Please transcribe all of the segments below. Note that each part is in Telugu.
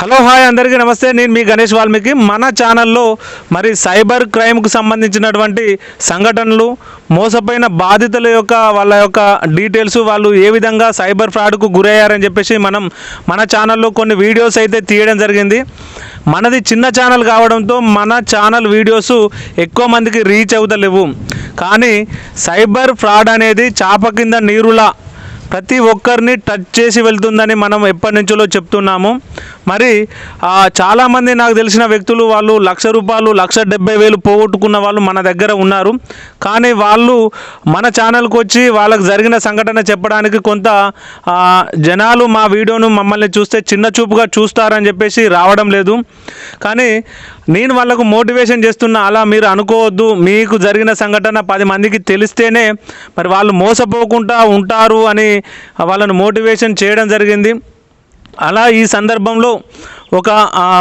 హలో హాయ్ అందరికీ నమస్తే. నేను మీ గణేష్ వాల్మీకి. మన ఛానల్లో మరి సైబర్ క్రైమ్కు సంబంధించినటువంటి సంఘటనలు మోసపోయిన బాధితుల యొక్క వాళ్ళ యొక్క డీటెయిల్స్ వాళ్ళు ఏ విధంగా సైబర్ ఫ్రాడ్కు గురయ్యారని చెప్పేసి మనం మన ఛానల్లో కొన్ని వీడియోస్ అయితే తీయడం జరిగింది. మనది చిన్న ఛానల్ కావడంతో మన ఛానల్ వీడియోస్ ఎక్కువ మందికి రీచ్ అవుతలేవు. కానీ సైబర్ ఫ్రాడ్ అనేది చాప కింద నీరులా ప్రతి ఒక్కరిని టచ్ చేసి వెళ్తుందని మనం ఎప్పటి నుంచో చెప్తున్నాము. మరి చాలామంది నాకు తెలిసిన వ్యక్తులు వాళ్ళు లక్ష రూపాయలు లక్ష డెబ్బై వేలు పోగొట్టుకున్న వాళ్ళు మన దగ్గర ఉన్నారు. కానీ వాళ్ళు మన ఛానల్కి వచ్చి వాళ్ళకి జరిగిన సంఘటన చెప్పడానికి కొంత జనాలు మా వీడియోను మమ్మల్ని చూస్తే చిన్న చూపుగా చూస్తారని చెప్పేసి రావడం లేదు. కానీ నేను వాళ్ళకు మోటివేషన్ చేస్తున్నా అలా మీరు అనుకోవద్దు మీకు జరిగిన సంఘటన పది మందికి తెలిస్తేనే మరి వాళ్ళు మోసపోకుండా ఉంటారు అని వాళ్ళను మోటివేషన్ చేయడం జరిగింది. అలా ఈ సందర్భంలో ఒక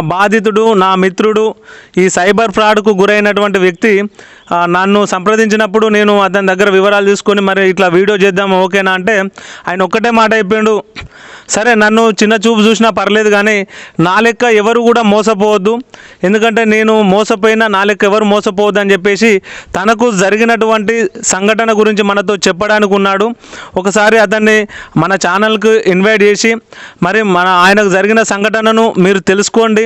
బాధితుడు నా మిత్రుడు ఈ సైబర్ ఫ్రాడ్కు గురైనటువంటి వ్యక్తి నన్ను సంప్రదించినప్పుడు నేను అతని దగ్గర వివరాలు తీసుకొని మరి ఇట్లా వీడియో చేద్దాం ఓకేనా అంటే ఆయన ఒక్కటే మాట అయిపోయాడు. సరే నన్ను చిన్న చూపు చూసినా పర్లేదు కానీ నా లెక్క ఎవరు కూడా మోసపోవద్దు. ఎందుకంటే నేను మోసపోయినా నా లెక్క ఎవరు మోసపోవద్దు అని చెప్పేసి తనకు జరిగినటువంటి సంఘటన గురించి మనతో చెప్పడానికి ఉన్నాడు. ఒకసారి అతన్ని మన ఛానల్కి ఇన్వైట్ చేసి మరి మన ఆయనకు జరిగిన సంఘటనను మీరు తెలుసుకోండి.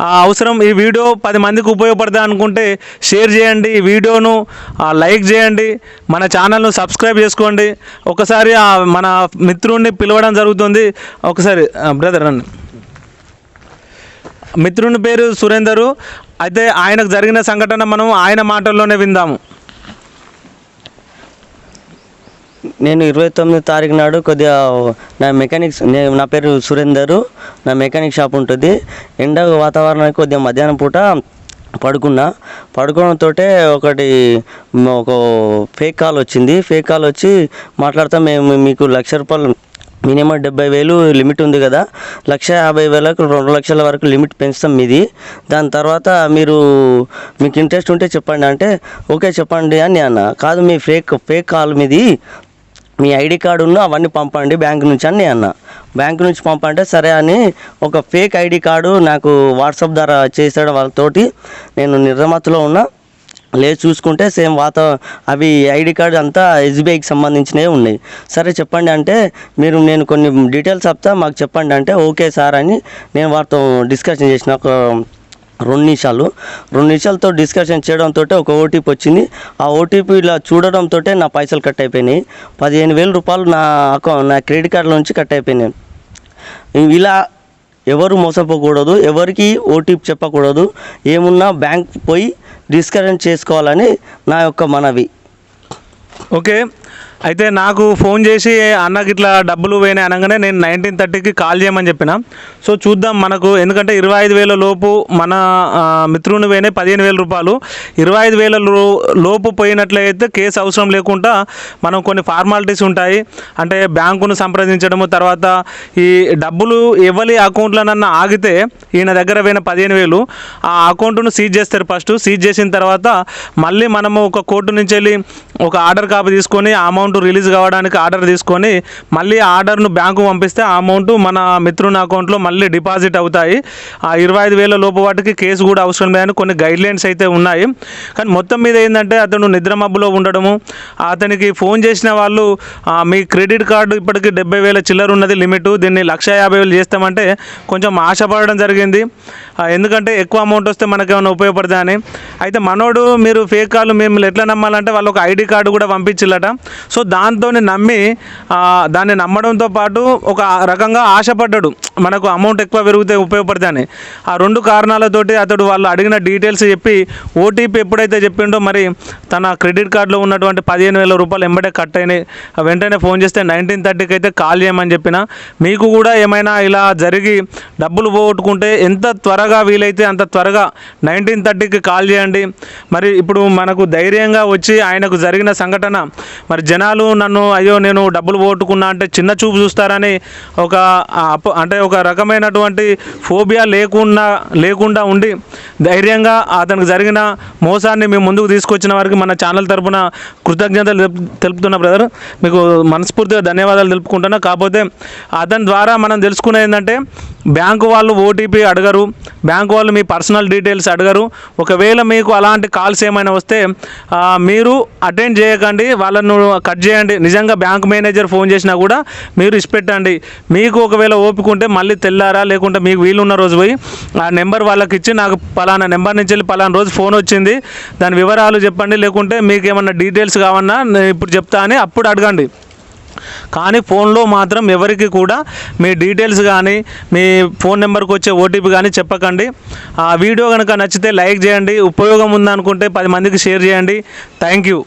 అవసరం ఈ వీడియో పది మందికి ఉపయోగపడతా అనుకుంటే షేర్ చేయండి ఈ వీడియోను లైక్ చేయండి మన ఛానల్ను సబ్స్క్రైబ్ చేసుకోండి. ఒకసారి మన మిత్రుడిని పిలవడం జరుగుతుంది. ఒకసారి బ్రదర్ రండి. మిత్రుని పేరు సురేందరు. అయితే ఆయనకు జరిగిన సంఘటన మనం ఆయన మాటల్లోనే విందాము. నేను ఇరవై తొమ్మిది తారీఖు నాడు కొద్దిగా నా మెకానిక్స్ నేను నా పేరు సురేందర్. నా మెకానిక్ షాప్ ఉంటుంది. ఎండ వాతావరణానికి కొద్దిగా మధ్యాహ్నం పూట పడుకున్నా. పడుకోవడంతో ఒకటి ఒక ఫేక్ కాల్ వచ్చింది. ఫేక్ కాల్ వచ్చి మాట్లాడతా మేము మీకు లక్ష రూపాయలు మినిమం డెబ్బై వేలు లిమిట్ ఉంది కదా. లక్ష యాభై వేలకు రెండు లక్షల వరకు లిమిట్ పెంచుతాం మీది. దాని తర్వాత మీరు మీకు ఇంట్రెస్ట్ ఉంటే చెప్పండి అంటే ఓకే చెప్పండి అని అన్న. కాదు మీ ఫేక్ ఫేక్ కాల్ మీది. మీ ఐడి కార్డు అవన్నీ పంపండి బ్యాంక్ నుంచి అని అన్న. బ్యాంక్ నుంచి పంపంటే సరే అని ఒక ఫేక్ ఐడి కార్డు నాకు వాట్సాప్ ద్వారా చేసాడు వాళ్ళతోటి. నేను నిర్మతిలో ఉన్నా. లేదు చూసుకుంటే సేమ్ వాత అవి ఐడి కార్డు అంతా ఎస్బీఐకి సంబంధించినవి ఉన్నాయి. సరే చెప్పండి అంటే మీరు నేను కొన్ని డీటెయిల్స్ చెప్తా మాకు చెప్పండి అంటే ఓకే సార్ అని నేను వారితో డిస్కషన్ చేసిన ఒక రెండు నిమిషాలు. రెండు నిమిషాలతో డిస్కషన్ చేయడంతో ఒక ఓటీపీ వచ్చింది. ఆ ఓటీపీ ఇలా చూడడంతో నా పైసలు కట్ అయిపోయినాయి. పదిహేను వేల రూపాయలు నా అకౌంట్ నా క్రెడిట్ కార్డులో నుంచి కట్ అయిపోయినాయి. ఇలా ఎవరు మోసపోకూడదు ఎవరికి ఓటీపీ చెప్పకూడదు ఏమున్నా బ్యాంక్ పోయి డిస్కషన్ చేసుకోవాలని నా యొక్క మనవి. ఓకే. అయితే నాకు ఫోన్ చేసి అన్నకి ఇట్లా డబ్బులు పోయినాయి అనగానే నేను నైన్టీన్ థర్టీకి కాల్ చేయమని చెప్పిన. సో చూద్దాం మనకు ఎందుకంటే ఇరవై ఐదు వేల లోపు మన మిత్రుని పోయినాయి పదిహేను వేల రూపాయలు. ఇరవై ఐదు వేల లోపు పోయినట్లయితే కేసు అవసరం లేకుండా మనం కొన్ని ఫార్మాలిటీస్ ఉంటాయి. అంటే బ్యాంకును సంప్రదించడము తర్వాత ఈ డబ్బులు ఎవరి అకౌంట్లోనన్నా ఆగితే ఈయన దగ్గర పోయిన పదిహేను వేలు. ఆ అకౌంట్ను సీజ్ చేస్తారు ఫస్ట్. సీజ్ చేసిన తర్వాత మళ్ళీ మనము ఒక కోర్టు నుంచి వెళ్ళి ఒక ఆర్డర్ కాపీ తీసుకొని ఆ అమౌంట్ రిలీజ్ కావడానికి ఆర్డర్ తీసుకొని మళ్ళీ ఆర్డర్ను బ్యాంకు పంపిస్తే ఆ అమౌంట్ మన మిత్రుని అకౌంట్లో మళ్ళీ డిపాజిట్ అవుతాయి. ఆ ఇరవై ఐదు వేల లోపు వాటికి కేసు కూడా అవసరం లేదని కొన్ని గైడ్ లైన్స్ అయితే ఉన్నాయి. కానీ మొత్తం మీద ఏంటంటే అతను నిద్రమబ్బులో ఉండడము అతనికి ఫోన్ చేసిన వాళ్ళు మీ క్రెడిట్ కార్డు ఇప్పటికి డెబ్బై వేల చిల్లర ఉన్నది లిమిట్ దీన్ని లక్ష యాభై వేలు చేస్తామంటే కొంచెం ఆశపడడం జరిగింది. ఎందుకంటే ఎక్కువ అమౌంట్ వస్తే మనకేమైనా ఉపయోగపడదా అని. అయితే మనోడు మీరు ఫేక్ కాల్ మిమ్మల్ని ఎట్లా నమ్మాలంటే వాళ్ళు ఒక ఐడి కార్డు కూడా పంపించిల్లట. సో దాంతో నమ్మి దాన్ని నమ్మడంతో పాటు ఒక రకంగా ఆశపడ్డాడు. మనకు అమౌంట్ ఎక్కువ పెరిగితే ఉపయోగపడతాయని. ఆ రెండు కారణాలతోటి అతడు వాళ్ళు అడిగిన డీటెయిల్స్ చెప్పి ఓటీపీ ఎప్పుడైతే చెప్పిండో మరి తన క్రెడిట్ కార్డులో ఉన్నటువంటి పదిహేను వేల రూపాయలు ఎంబడే కట్ అయినాయి. వెంటనే ఫోన్ చేస్తే నైన్టీన్ థర్టీకి అయితే కాల్ చేయమని చెప్పిన. మీకు కూడా ఏమైనా ఇలా జరిగి డబ్బులు పోగొట్టుకుంటే ఎంత త్వరగా వీలైతే అంత త్వరగా నైన్టీన్ థర్టీకి కాల్ చేయండి. మరి ఇప్పుడు మనకు ధైర్యంగా వచ్చి ఆయనకు జరిగిన జరిగిన సంఘటన. మరి జనాలు నన్ను అయ్యో నేను డబ్బులు పోగొట్టుకున్నా అంటే చిన్న చూపు చూస్తారని ఒక అంటే ఒక రకమైనటువంటి ఫోబియా లేకుండా లేకుండా ఉండి ధైర్యంగా అతనికి జరిగిన మోసాన్ని మేము ముందుకు తీసుకొచ్చిన వారికి మన ఛానల్ తరపున కృతజ్ఞతలు తెలుపుతున్నా బ్రదర్ మీకు మనస్ఫూర్తిగా ధన్యవాదాలు తెలుపుకుంటున్నా. కాకపోతే అతని ద్వారా మనం తెలుసుకునేది ఏంటంటే బ్యాంకు వాళ్ళు ఓటీపీ అడగరు బ్యాంకు వాళ్ళు మీ పర్సనల్ డీటెయిల్స్ అడగరు. ఒకవేళ మీకు అలాంటి కాల్స్ ఏమైనా వస్తే మీరు అటెండ్ చేయకండి వాళ్ళను కట్ చేయండి. నిజంగా బ్యాంక్ మేనేజర్ ఫోన్ చేసినా కూడా మీరు ఇచ్చిపెట్టండి మీకు ఒకవేళ ఓపుకుంటే మళ్ళీ తెల్లారా లేకుంటే మీకు వీలున్న రోజు పోయి ఆ నెంబర్ వాళ్ళకి ఇచ్చి నాకు పలానా నెంబర్ నుంచి వెళ్ళి పలానా రోజు ఫోన్ వచ్చింది దాని వివరాలు చెప్పండి లేకుంటే మీకు ఏమన్నా డీటెయిల్స్ కావన్నా నేను ఇప్పుడు చెప్తా అని అప్పుడు అడగండి. కానీ ఫోన్లో మాత్రం ఎవరికి కూడా మీ డీటెయిల్స్ కానీ మీ ఫోన్ నెంబర్కి వచ్చే ఓటీపీ కానీ చెప్పకండి. ఆ వీడియో కనుక నచ్చితే లైక్ చేయండి. ఉపయోగం ఉందనుకుంటే పది మందికి షేర్ చేయండి. Thank you.